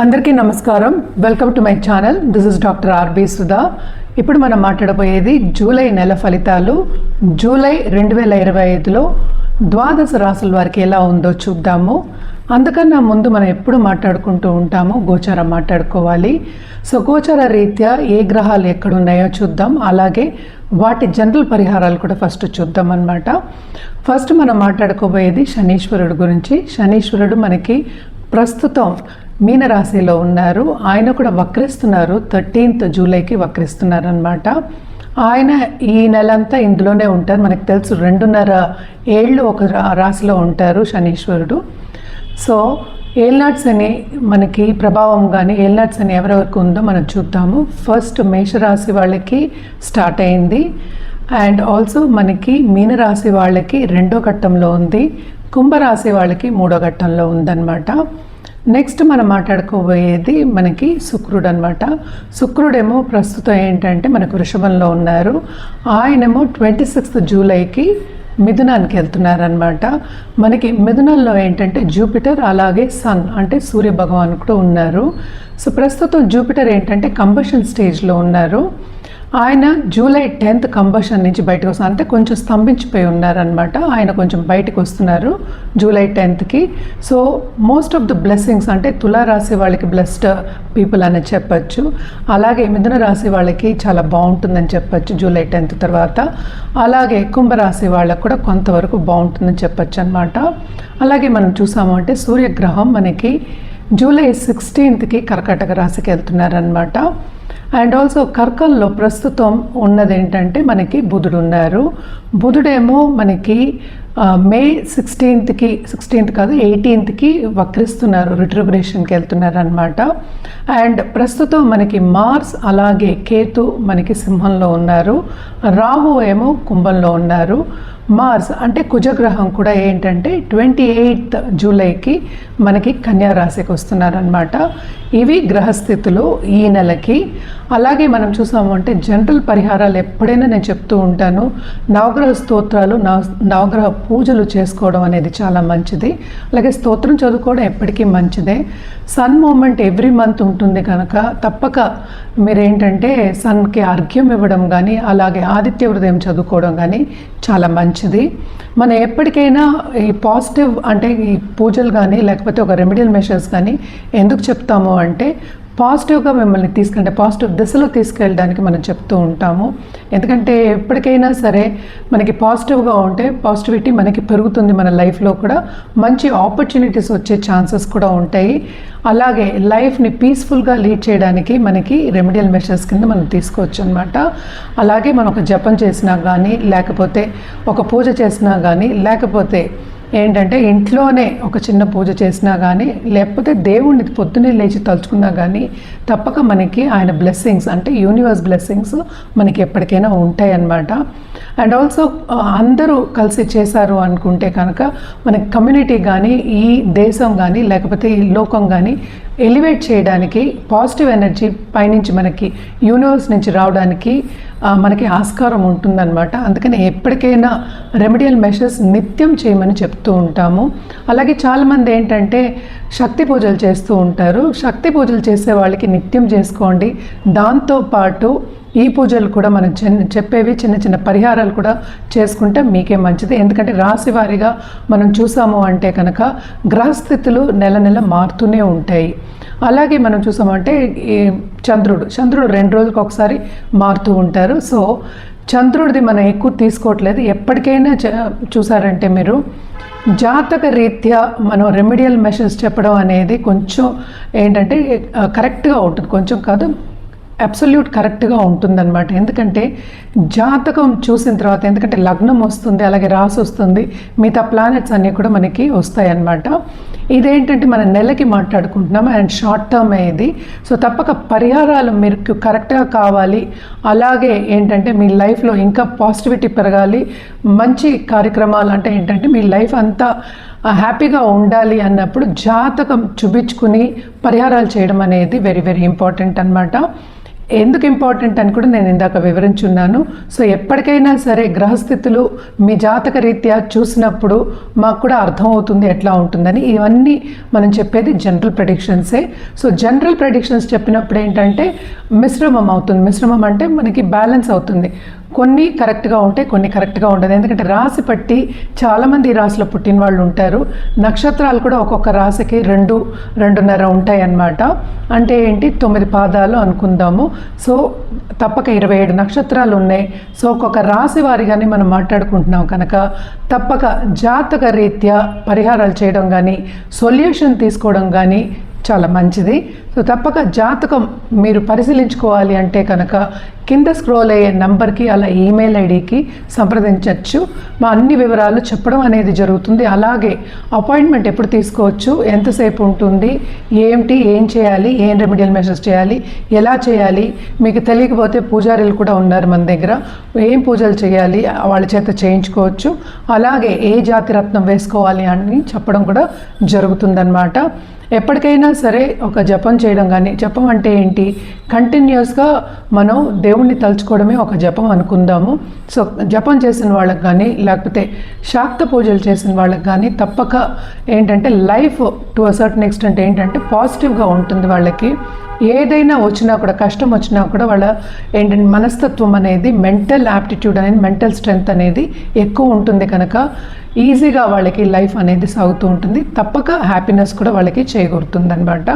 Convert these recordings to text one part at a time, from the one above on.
అందరికీ నమస్కారం. Welcome to my channel this is doctor R B Sudha ఇప్పుడు మనం మాట్లాడబోయేది జూలై నెల ఫలితాలు. జూలై రెండు వేల ఇరవై ఐదులో ద్వాదశ రాసుల వారికి ఎలా ఉందో చూద్దాము. అందుకన్నా ముందు మనం ఎప్పుడు మాట్లాడుకుంటూ ఉంటాము గోచారం మాట్లాడుకోవాలి. సో గోచార రీత్యా ఏ గ్రహాలు ఎక్కడున్నాయో చూద్దాం. అలాగే వాటి జనరల్ పరిహారాలు కూడా ఫస్ట్ చూద్దాం అనమాట ఫస్ట్ మనం మాట్లాడుకోబోయేది శనీశ్వరుడు గురించి. శనీశ్వరుడు మనకి ప్రస్తుతం మీనరాశిలో ఉన్నారు. ఆయన కూడా వక్రిస్తున్నారు. థర్టీన్త్ జూలైకి వక్రిస్తున్నారు అనమాట ఆయన ఈ నెలంతా ఇందులోనే ఉంటారు. మనకు తెలుసు రెండున్నర ఏళ్ళు ఒక రాశిలో ఉంటారు శనీశ్వరుడు. సో ఏల్నాట్స్ అని మనకి ప్రభావం కానీ ఏల్నాట్స్ అని ఎవరెవరికి ఉందో మనం చూద్దాము. ఫస్ట్ మేషరాశి వాళ్ళకి స్టార్ట్ అయింది. అండ్ ఆల్సో మనకి మీనరాశి వాళ్ళకి రెండో ఘట్టంలో ఉంది. కుంభరాశి వాళ్ళకి మూడో ఘట్టంలో ఉందన్నమాట. నెక్స్ట్ మనం మాట్లాడుకోబోయేది మనకి శుక్రుడు అనమాట శుక్రుడేమో ప్రస్తుతం ఏంటంటే మనకు వృషభంలో ఉన్నారు. ఆయనేమో ట్వంటీ సిక్స్త్ జూలైకి మిథునానికి వెళ్తున్నారనమాట మనకి మిథునంలో ఏంటంటే జూపిటర్ అలాగే సన్ అంటే సూర్య భగవాన్ కూడా ఉన్నారు. సో ప్రస్తుతం జూపిటర్ ఏంటంటే కంబషన్ స్టేజ్లో ఉన్నారు. ఆయన జూలై టెన్త్ కంబషన్ నుంచి బయటకు వస్తున్నారు. అంటే కొంచెం స్తంభించిపోయి ఉన్నారనమాట ఆయన కొంచెం బయటకు వస్తున్నారు July టెన్త్కి so most of the blessings అంటే తులారాశి వాళ్ళకి బ్లెస్డ్ పీపుల్ అని చెప్పచ్చు. అలాగే మిథున రాశి వాళ్ళకి చాలా బాగుంటుందని చెప్పచ్చు జూలై టెన్త్ తర్వాత. అలాగే కుంభరాశి వాళ్ళకు కూడా కొంతవరకు బాగుంటుందని చెప్పచ్చు అనమాట అలాగే మనం చూసాము అంటే సూర్యగ్రహం మనకి జూలై సిక్స్టీన్త్కి కర్కాటక రాశికి వెళ్తున్నారనమాట అండ్ ఆల్సో కర్కల్లో ప్రస్తుతం ఉన్నది ఏంటంటే మనకి బుధుడు ఉన్నారు. బుధుడేమో మనకి మే సిక్స్టీన్త్కి సిక్స్టీన్త్ కాదు ఎయిటీన్త్కి వక్రిస్తున్నారు రిట్రిబ్రేషన్కి వెళ్తున్నారు అనమాట అండ్ ప్రస్తుతం మనకి మార్స్ అలాగే కేతు మనకి సింహంలో ఉన్నారు. రాహు ఏమో కుంభంలో ఉన్నారు. మార్స్ అంటే కుజగ్రహం కూడా ఏంటంటే ట్వంటీ ఎయిత్ జూలైకి మనకి కన్యా రాశికి వస్తున్నారనమాట ఇవి గ్రహస్థితులు ఈ నెలకి. అలాగే మనం చూసాము అంటే జనరల్ పరిహారాలు ఎప్పుడైనా నేను చెప్తూ ఉంటాను. నవగ్రహ స్తోత్రాలు నవ నవగ్రహ పూజలు చేసుకోవడం అనేది చాలా మంచిది. అలాగే స్తోత్రం చదువుకోవడం ఎప్పటికీ మంచిదే. సన్ మూమెంట్ ఎవ్రీ మంత్ ఉంటుంది కనుక తప్పక మీరేంటంటే సన్కి అర్ఘ్యం ఇవ్వడం కానీ అలాగే ఆదిత్య హృదయం చదువుకోవడం కానీ చాలా మంచిది. మనం ఎప్పటికైనా ఈ పాజిటివ్ అంటే ఈ పూజలు కానీ లేకపోతే ఒక రెమెడియల్ మెషర్స్ కానీ ఎందుకు చెప్తాము అంటే పాజిటివ్గా మిమ్మల్ని తీసుకుంటే పాజిటివ్ దిశలో తీసుకెళ్ళడానికి మనం చెప్తూ ఉంటాము. ఎందుకంటే ఎప్పటికైనా సరే మనకి పాజిటివ్గా ఉంటే పాజిటివిటీ మనకి పెరుగుతుంది మన లైఫ్లో కూడా. మంచి ఆపర్చునిటీస్ వచ్చే ఛాన్సెస్ కూడా ఉంటాయి. అలాగే లైఫ్ని పీస్ఫుల్గా లీడ్ చేయడానికి మనకి రెమెడియల్ మెషర్స్ కింద మనం తీసుకోవచ్చు అనమాట అలాగే మనం ఒక జపం చేసినా కానీ లేకపోతే ఒక పూజ చేసినా కానీ లేకపోతే ఏంటంటే ఇంట్లోనే ఒక చిన్న పూజ చేసినా కానీ లేకపోతే దేవుణ్ణి పొద్దున్నే లేచి తలుచుకున్నా కానీ తప్పక మనకి ఆయన బ్లెస్సింగ్స్ అంటే యూనివర్స్ బ్లెస్సింగ్స్ మనకి ఎప్పటికైనా ఉంటాయి అన్నమాట అండ్ ఆల్సో అందరూ కలిసి చేశారు అనుకుంటే కనుక మనకి కమ్యూనిటీ కానీ ఈ దేశం కానీ లేకపోతే ఈ లోకం కానీ ఎలివేట్ చేయడానికి పాజిటివ్ ఎనర్జీ పైనుంచి మనకి యూనివర్స్ నుంచి రావడానికి మనకి ఆస్కారం ఉంటుందన్నమాట. అందుకని ఎప్పటికైనా రెమెడియల్ మెషర్స్ నిత్యం చేయమని చెప్తూ ఉంటాము. అలాగే చాలామంది ఏంటంటే శక్తి పూజలు చేస్తూ ఉంటారు. శక్తి పూజలు చేసే వాళ్ళకి నిత్యం చేసుకోండి. దాంతోపాటు ఈ పూజలు కూడా మనం చిన్న చెప్పేవి చిన్న చిన్న పరిహారాలు కూడా చేసుకుంటే మీకే మంచిది. ఎందుకంటే రాశి వారిగా మనం చూసాము అంటే కనుక గ్రహస్థితులు నెల నెల మారుతూనే ఉంటాయి. అలాగే మనం చూసామంటే ఈ చంద్రుడు చంద్రుడు రెండు రోజులకు ఒకసారి మారుతూ ఉంటారు. సో చంద్రుడిది మనం ఎక్కువ తీసుకోవట్లేదు. ఎప్పటికైనా చ- చూసారంటే మీరు జాతక రీత్యా మనం రెమెడియల్ మెషర్స్ చెప్పడం అనేది కొంచెం ఏంటంటే కరెక్ట్గా ఉంటుంది. కొంచెం కాదు అబ్సల్యూట్ కరెక్ట్గా ఉంటుందన్నమాట. ఎందుకంటే జాతకం చూసిన తర్వాత ఎందుకంటే లగ్నం వస్తుంది అలాగే రాసి వస్తుంది మిగతా ప్లానెట్స్ అన్నీ కూడా మనకి వస్తాయి అన్నమాట ఇదేంటంటే మన నెలకి మాట్లాడుకుంటున్నాం అండ్ షార్ట్ టర్మ్ ఇది. సో తప్పక పరిహారాలు మీకు కరెక్ట్గా కావాలి. అలాగే ఏంటంటే మీ లైఫ్లో ఇంకా పాజిటివిటీ పెరగాలి. మంచి కార్యక్రమాలు అంటే ఏంటంటే మీ లైఫ్ అంతా హ్యాపీగా ఉండాలి అన్నప్పుడు జాతకం చూపించుకుని పరిహారాలు చేయడం అనేది వెరీ వెరీ ఇంపార్టెంట్ అనమాట ఎందుకు ఇంపార్టెంట్ అని కూడా నేను ఇందాక వివరించున్నాను. సో ఎప్పటికైనా సరే గ్రహస్థితులు మీ జాతక రీత్యా చూసినప్పుడు మాకు కూడా అర్థమవుతుంది ఎట్లా ఉంటుందని. ఇవన్నీ మనం చెప్పేది జనరల్ ప్రెడిక్షన్సే. సో జనరల్ ప్రెడిక్షన్స్ చెప్పినప్పుడు ఏంటంటే మిశ్రమం అవుతుంది. మిశ్రమం అంటే మనకి బ్యాలెన్స్ అవుతుంది. కొన్ని కరెక్ట్గా ఉంటాయి కొన్ని కరెక్ట్గా ఉండదు. ఎందుకంటే రాశి పట్టి చాలామంది రాశిలో పుట్టిన వాళ్ళు ఉంటారు. నక్షత్రాలు కూడా ఒక్కొక్క రాశికి రెండు రెండున్నర ఉంటాయి అన్నమాట అంటే ఏంటి? తొమ్మిది పాదాలు అనుకుందాము. సో తప్పక ఇరవై ఏడు నక్షత్రాలు ఉన్నాయి. సో ఒక్కొక్క రాశి వారిగానే మనం మాట్లాడుకుంటున్నాం కనుక తప్పక జాతక రీత్యా పరిహారాలు చేయడం కానీ సొల్యూషన్ తీసుకోవడం కానీ చాలా మంచిది. సో తప్పక జాతకం మీరు పరిశీలించుకోవాలి అంటే కనుక కింద స్క్రోల్ అయ్యే నంబర్కి అలా ఈమెయిల్ ఐడికి సంప్రదించవచ్చు మా అన్ని వివరాలు చెప్పడం అనేది జరుగుతుంది. అలాగే అపాయింట్మెంట్ ఎప్పుడు తీసుకోవచ్చు? ఎంతసేపు ఉంటుంది? ఏంటి ఏం చేయాలి? ఏం రెమెడియల్ మెషర్స్ చేయాలి? ఎలా చేయాలి? మీకు తెలియకపోతే పూజారులు కూడా ఉన్నారు మన దగ్గర. ఏం పూజలు చేయాలి? వాళ్ళ చేత చేయించుకోవచ్చు. అలాగే ఏ జాతి రత్నం వేసుకోవాలి అని చెప్పడం కూడా జరుగుతుందన్నమాట. ఎప్పటికైనా సరే ఒక జపం చేయడం కానీ జపం అంటే ఏంటి? కంటిన్యూస్గా మనం దేవుణ్ణి తలుచుకోవడమే ఒక జపం అనుకుందాము. సో జపం చేసిన వాళ్ళకి కానీ లేకపోతే శాక్త పూజలు చేసిన వాళ్ళకి కానీ తప్పక ఏంటంటే life to a certain extent ఏంటంటే పాజిటివ్గా ఉంటుంది వాళ్ళకి. ఏదైనా వచ్చినా కూడా కష్టం వచ్చినా కూడా వాళ్ళ ఏంటంటే మనస్తత్వం అనేది మెంటల్ యాప్టిట్యూడ్ అనేది మెంటల్ స్ట్రెంగ్త్ అనేది ఎక్కువ ఉంటుంది కనుక ఈజీగా వాళ్ళకి లైఫ్ అనేది సాగుతూ ఉంటుంది. తప్పక హ్యాపీనెస్ కూడా వాళ్ళకి చేకూరుతుంది అనమాట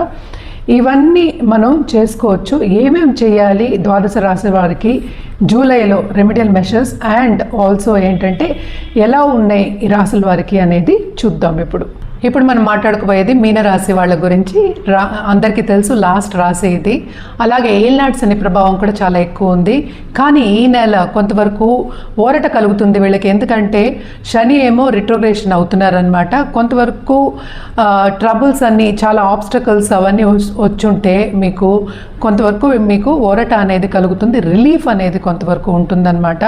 ఇవన్నీ మనం చేసుకోవచ్చు. ఏమేమి చేయాలి? ద్వాదశ రాశి వారికి జూలైలో రెమిడియల్ మెషర్స్ అండ్ ఆల్సో ఏంటంటే ఎలా ఉన్నాయి ఈ రాశుల వారికి అనేది చూద్దాం ఇప్పుడు. ఇప్పుడు మనం మాట్లాడుకోబోయేది మీనరాశి వాళ్ళ గురించి. రా అందరికీ తెలుసు లాస్ట్ రాశి ఇది. అలాగే ఏల్నాట్స్ అనే ప్రభావం కూడా చాలా ఎక్కువ ఉంది. కానీ ఈ నెల కొంతవరకు ఓరట కలుగుతుంది వీళ్ళకి. ఎందుకంటే శని ఏమో రిట్రోగ్రేషన్ అవుతున్నారనమాట కొంతవరకు ట్రబుల్స్ అన్నీ చాలా ఆబ్స్టకల్స్ అవన్నీ వచ్చుంటే మీకు కొంతవరకు మీకు ఓరట అనేది కలుగుతుంది. రిలీఫ్ అనేది కొంతవరకు ఉంటుందన్నమాట.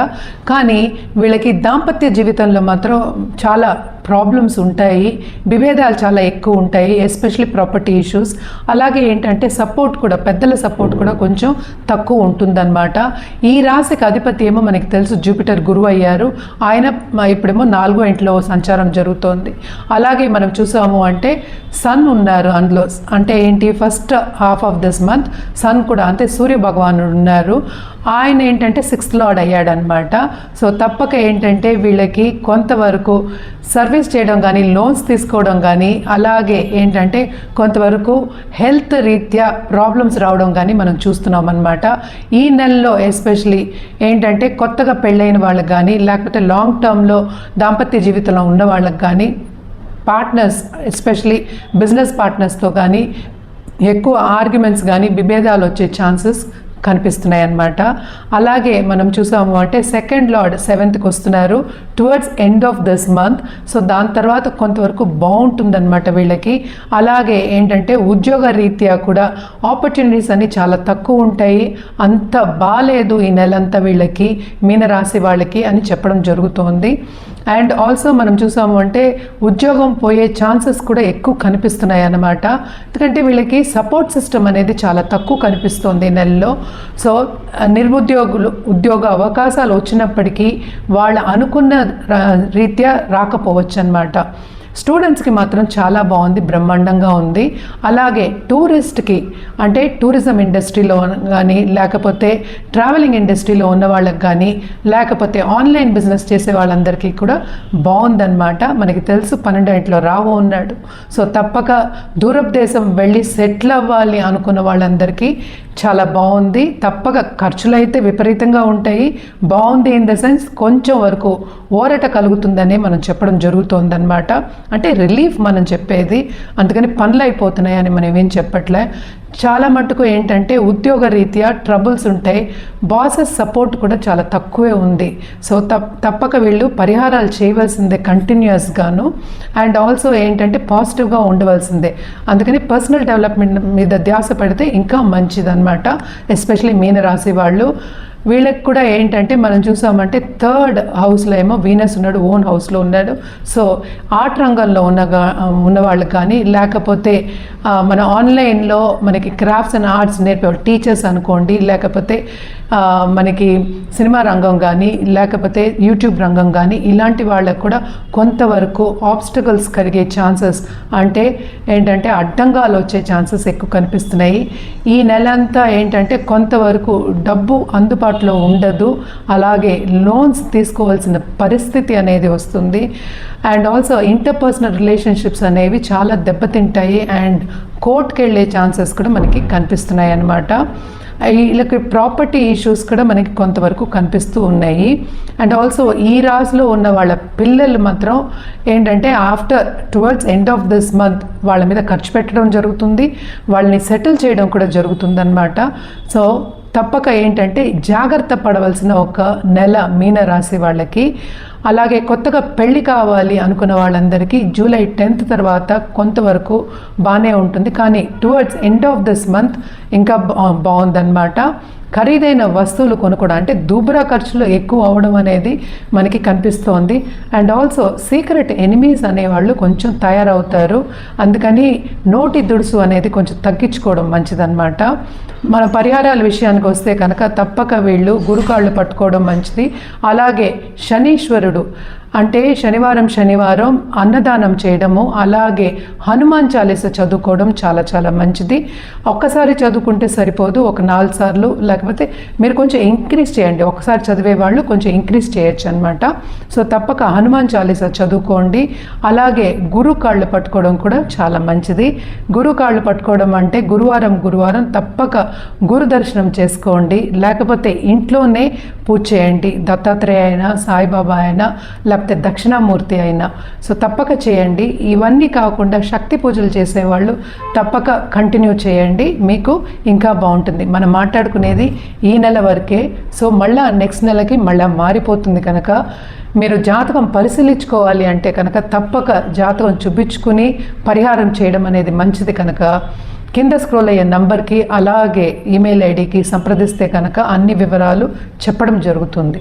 కానీ వీళ్ళకి దాంపత్య జీవితంలో మాత్రం చాలా ప్రాబ్లమ్స్ ఉంటాయి విభేదాలు చాలా ఎక్కువ ఉంటాయి ఎస్పెషలీ ప్రాపర్టీ ఇష్యూస్ అలాగే ఏంటంటే సపోర్ట్ కూడా పెద్దల సపోర్ట్ కూడా కొంచెం తక్కువ ఉంటుందన్నమాట. ఈ రాశికి అధిపతి ఏమో మనకి తెలుసు జూపిటర్ గురువు అయ్యారు. ఆయన ఇప్పుడేమో నాలుగో ఇంట్లో సంచారం జరుగుతోంది. అలాగే మనం చూసాము అంటే సన్ ఉన్నారు అందులో. అంటే ఏంటి? First half of this month sun కూడా అంటే సూర్య భగవానుడు ఉన్నారు. ఆయన ఏంటంటే సిక్స్త్ లార్డ్ అయ్యాడనమాట. సో తప్పక ఏంటంటే వీళ్ళకి కొంతవరకు సర్వీస్ చేయడం కానీ లోన్స్ తీసుకోవడం కానీ అలాగే ఏంటంటే కొంతవరకు హెల్త్ రీత్యా ప్రాబ్లమ్స్ రావడం కానీ మనం చూస్తున్నాం అనమాట ఈ నెలలో ఎస్పెషలీ ఏంటంటే కొత్తగా పెళ్ళైన వాళ్ళకి కానీ లేకపోతే లాంగ్ టర్మ్లో దాంపత్య జీవితంలో ఉన్న వాళ్ళకి కానీ పార్ట్నర్స్ ఎస్పెషలీ బిజినెస్ పార్ట్నర్స్తో కానీ ఎక్కువ ఆర్గ్యుమెంట్స్ కానీ విభేదాలు వచ్చే ఛాన్సెస్ కనిపిస్తున్నాయి అన్నమాట అలాగే మనం చూసాము అంటే సెకండ్ లార్డ్ సెవెంత్కి వస్తున్నారు. Towards end of this month so దాని తర్వాత కొంతవరకు బాగుంటుందన్నమాట వీళ్ళకి. అలాగే ఏంటంటే ఉద్యోగ రీత్యా కూడా ఆపర్చునిటీస్ అన్ని చాలా తక్కువ ఉంటాయి. అంత బాగాలేదు ఈ నెలంతా వీళ్ళకి మీనరాశి వాళ్ళకి అని చెప్పడం జరుగుతోంది. అండ్ ఆల్సో మనం చూసాము అంటే ఉద్యోగం పోయే ఛాన్సెస్ కూడా ఎక్కువ కనిపిస్తున్నాయి అన్నమాట ఎందుకంటే వీళ్ళకి సపోర్ట్ సిస్టమ్ అనేది చాలా తక్కువ కనిపిస్తుంది ఈ నెలలో. సో నిరుద్యోగులు ఉద్యోగ అవకాశాలు వచ్చినప్పటికీ వాళ్ళు అనుకున్న రీత్యా రాకపోవచ్చు అనమాట స్టూడెంట్స్కి మాత్రం చాలా బాగుంది బ్రహ్మాండంగా ఉంది. అలాగే టూరిస్ట్కి అంటే టూరిజం ఇండస్ట్రీలో కానీ లేకపోతే ట్రావెలింగ్ ఇండస్ట్రీలో ఉన్న వాళ్ళకి కానీ లేకపోతే ఆన్లైన్ బిజినెస్ చేసే వాళ్ళందరికీ కూడా బాగుందన్నమాట. మనకి తెలుసు పన్నెండు ఇంట్లో రావు ఉన్నాడు. సో తప్పక దూరపు దేశం వెళ్ళి సెటిల్ అవ్వాలి అనుకున్న వాళ్ళందరికీ చాలా బాగుంది. తప్పక ఖర్చులు అయితే విపరీతంగా ఉంటాయి. బాగుంది ఇన్ ద సెన్స్ కొంచెం వరకు ఓరట కలుగుతుందని మనం చెప్పడం జరుగుతోందన్నమాట. అంటే రిలీఫ్ మనం చెప్పేది. అందుకని పనులు అయిపోతున్నాయని మనం ఏం చెప్పట్లే. చాలా మటుకు ఏంటంటే ఉద్యోగ రీత్యా ట్రబుల్స్ ఉంటాయి. బాసెస్ సపోర్ట్ కూడా చాలా తక్కువే ఉంది. సో తప్పక వీళ్ళు పరిహారాలు చేయవలసిందే కంటిన్యూస్గాను అండ్ ఆల్సో ఏంటంటే పాజిటివ్గా ఉండవలసిందే. అందుకని పర్సనల్ డెవలప్మెంట్ మీద ధ్యాస పెడితే ఇంకా మంచిదన్నమాట. ఎస్పెషలీ మీనరాశి వాళ్ళు. వీళ్ళకి కూడా ఏంటంటే మనం చూసామంటే థర్డ్ హౌస్లో ఏమో వీనస్ ఉన్నాడు ఓన్ హౌస్లో ఉన్నాడు. సో ఆర్ట్ రంగంలో ఉన్న ఉన్న వాళ్ళకి కానీ లేకపోతే మన ఆన్లైన్లో మనకి క్రాఫ్ట్స్ అండ్ ఆర్ట్స్ నేర్పే టీచర్స్ అనుకోండి లేకపోతే మనకి సినిమా రంగం కానీ లేకపోతే యూట్యూబ్ రంగం కానీ ఇలాంటి వాళ్ళకు కూడా కొంతవరకు ఆబ్స్టకల్స్ కలిగే ఛాన్సెస్ అంటే ఏంటంటే అడ్డంగాలు వచ్చే ఛాన్సెస్ ఎక్కువ కనిపిస్తున్నాయి. ఈ నెల అంతా ఏంటంటే కొంతవరకు డబ్బు అందుబాటులో ఉండదు. అలాగే లోన్స్ తీసుకోవాల్సిన పరిస్థితి అనేది వస్తుంది. అండ్ ఆల్సో ఇంటర్పర్సనల్ రిలేషన్షిప్స్ అనేవి చాలా దెబ్బతింటాయి. అండ్ కోర్టుకి వెళ్ళే ఛాన్సెస్ కూడా మనకి కనిపిస్తున్నాయి అన్నమాట వీళ్ళకి ప్రాపర్టీ ఇష్యూస్ కూడా మనకి కొంతవరకు కనిపిస్తూ ఉన్నాయి. అండ్ ఆల్సో ఈ రాశిలో ఉన్న వాళ్ళ పిల్లలు మాత్రం ఏంటంటే after towards end of this month వాళ్ళ మీద ఖర్చు పెట్టడం జరుగుతుంది. వాళ్ళని సెటిల్ చేయడం కూడా జరుగుతుందన్నమాట. సో తప్పక ఏంటంటే జాగ్రత్త పడవలసిన ఒక నెల మీన రాసి వాళ్ళకి అలాగే కొత్తగా పెళ్ళి కావాలి అనుకున్న వాళ్ళందరికీ జూలై టెన్త్ తర్వాత కొంతవరకు బాగానే ఉంటుంది. కానీ towards end of this month ఇంకా బా బాగుందన్నమాట ఖరీదైన వస్తువులు కొనుక్కోవడం అంటే దూబరా ఖర్చులు ఎక్కువ అవడం అనేది మనకి కనిపిస్తోంది. అండ్ ఆల్సో సీక్రెట్ ఎనిమీస్ అనేవాళ్ళు కొంచెం తయారవుతారు. అందుకని నోటి దుడుసు అనేది కొంచెం తగ్గించుకోవడం మంచిదన్నమాట. మన పరిహారాల విషయానికి వస్తే కనుక తప్పక వీళ్ళు గురుకాళ్ళు పట్టుకోవడం మంచిది. అలాగే శనీశ్వరుడు. అంటే శనివారం శనివారం అన్నదానం చేయడము అలాగే హనుమాన్ చాలీస చదువుకోవడం చాలా చాలా మంచిది. ఒక్కసారి చదువుకుంటే సరిపోదు ఒక నాలుగు సార్లు లేకపోతే మీరు కొంచెం ఇంక్రీజ్ చేయండి. ఒకసారి చదివే వాళ్ళు కొంచెం ఇంక్రీజ్ చేయొచ్చు అనమాట సో తప్పక హనుమాన్ చాలీస చదువుకోండి. అలాగే గురు కాళ్ళు పట్టుకోవడం కూడా చాలా మంచిది. గురు కాళ్ళు పట్టుకోవడం అంటే గురువారం గురువారం తప్పక గురు దర్శనం చేసుకోండి. లేకపోతే ఇంట్లోనే పూజ చేయండి. దత్తాత్రేయ అయినా సాయిబాబా అయినా లేకపోతే లేకపోతే దక్షిణామూర్తి అయినా. సో తప్పక చేయండి. ఇవన్నీ కాకుండా శక్తి పూజలు చేసేవాళ్ళు తప్పక కంటిన్యూ చేయండి. మీకు ఇంకా బాగుంటుంది. మనం మాట్లాడుకునేది ఈ నెల వరకే. సో మళ్ళా నెక్స్ట్ నెలకి మళ్ళీ మారిపోతుంది కనుక మీరు జాతకం పరిశీలించుకోవాలి అంటే కనుక తప్పక జాతకం చూపించుకుని పరిహారం చేయడం అనేది మంచిది కనుక. కింద స్క్రోల్ అయ్యే నంబర్కి అలాగే ఈమెయిల్ ఐడికి సంప్రదిస్తే కనుక అన్ని వివరాలు చెప్పడం జరుగుతుంది.